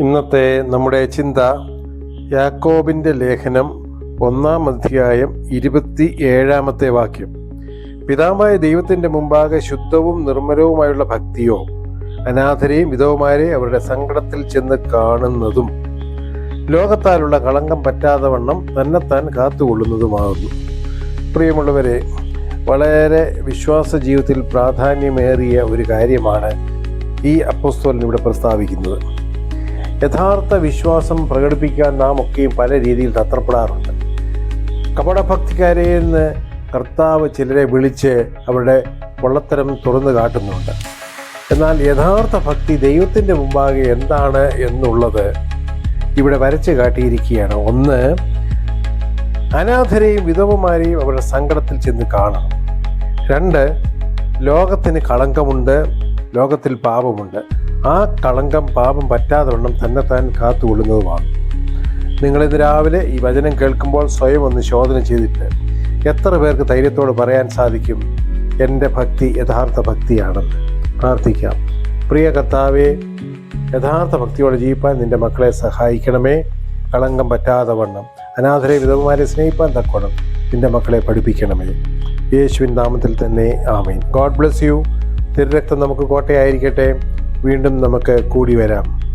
ഇന്നത്തെ നമ്മുടെ ചിന്ത യാക്കോബിന്റെ ലേഖനം ഒന്നാം അധ്യായം ഇരുപത്തി ഏഴാമത്തെ വാക്യം. പിതാവായ ദൈവത്തിന്റെ മുമ്പാകെ ശുദ്ധവും നിർമ്മലവുമായുള്ള ഭക്തിയോ അനാഥരെയും വിധവുമാരെ അവരുടെ സങ്കടത്തിൽ ചെന്ന് കാണുന്നതും ലോകത്താലുള്ള കളങ്കം പറ്റാതെ വണ്ണം തന്നെത്താൻ കാത്തുകൊള്ളുന്നതുമാകുന്നു. പ്രിയമുള്ളവരെ വളരെ വിശ്വാസ ജീവിതത്തിൽ പ്രാധാന്യമേറിയ ഒരു കാര്യമാണ് ഈ അപ്പോസ്തോലൻ ഇവിടെ പ്രസ്താവിക്കുന്നത്. യഥാർത്ഥ വിശ്വാസം പ്രകടിപ്പിക്കാൻ നാം ഒക്കെയും പല രീതിയിൽ തത്രപ്പെടാറുണ്ട്. കപടഭക്തിക്കാരെ എന്ന് കർത്താവ് ചിലരെ വിളിച്ച് അവരുടെ പൊള്ളത്തരം തുറന്നു കാട്ടുന്നുണ്ട്. എന്നാൽ യഥാർത്ഥ ഭക്തി ദൈവത്തിന്റെ മുമ്പാകെ എന്താണ് എന്നുള്ളത് ഇവിടെ വരച്ച് കാട്ടിയിരിക്കുകയാണ്. ഒന്ന് അനാഥരെയും വിധവമാരെയും അവരുടെ സങ്കടത്തിൽ ചെന്ന് കാണണം. രണ്ട് ലോകത്തിന് കളങ്കമുണ്ട് ലോകത്തിൽ പാപമുണ്ട്. ആ കളങ്കം പാപം പറ്റാതെ വണ്ണം തന്നെ താൻ കാത്തുകൊള്ളുന്നതുമാണ്. നിങ്ങളിന്ന് രാവിലെ ഈ വചനം കേൾക്കുമ്പോൾ സ്വയം ഒന്ന് ശോധന ചെയ്തിട്ട് എത്ര പേർക്ക് ധൈര്യത്തോട് പറയാൻ സാധിക്കും? എന്റെ ഭക്തി യഥാർത്ഥ ഭക്തിയാണെന്ന് പ്രാർത്ഥിക്കാം. പ്രിയ കർത്താവെ യഥാർത്ഥ ഭക്തിയോടെ ജീവിപ്പാൻ നിന്റെ മക്കളെ സഹായിക്കണമേ. കളങ്കം പറ്റാതെ വണ്ണം അനാഥരെ വിധവമാരെ സ്നേഹിപ്പാൻ തക്കോണം നിന്റെ മക്കളെ പഠിപ്പിക്കണമേ. യേശുവിൻ നാമത്തിൽ തന്നെ ആമേൻ. God bless you. തിരുരക്തം നമുക്ക് കോട്ടയായിരിക്കട്ടെ. വീണ്ടും നമുക്ക് കൂടി വരാം.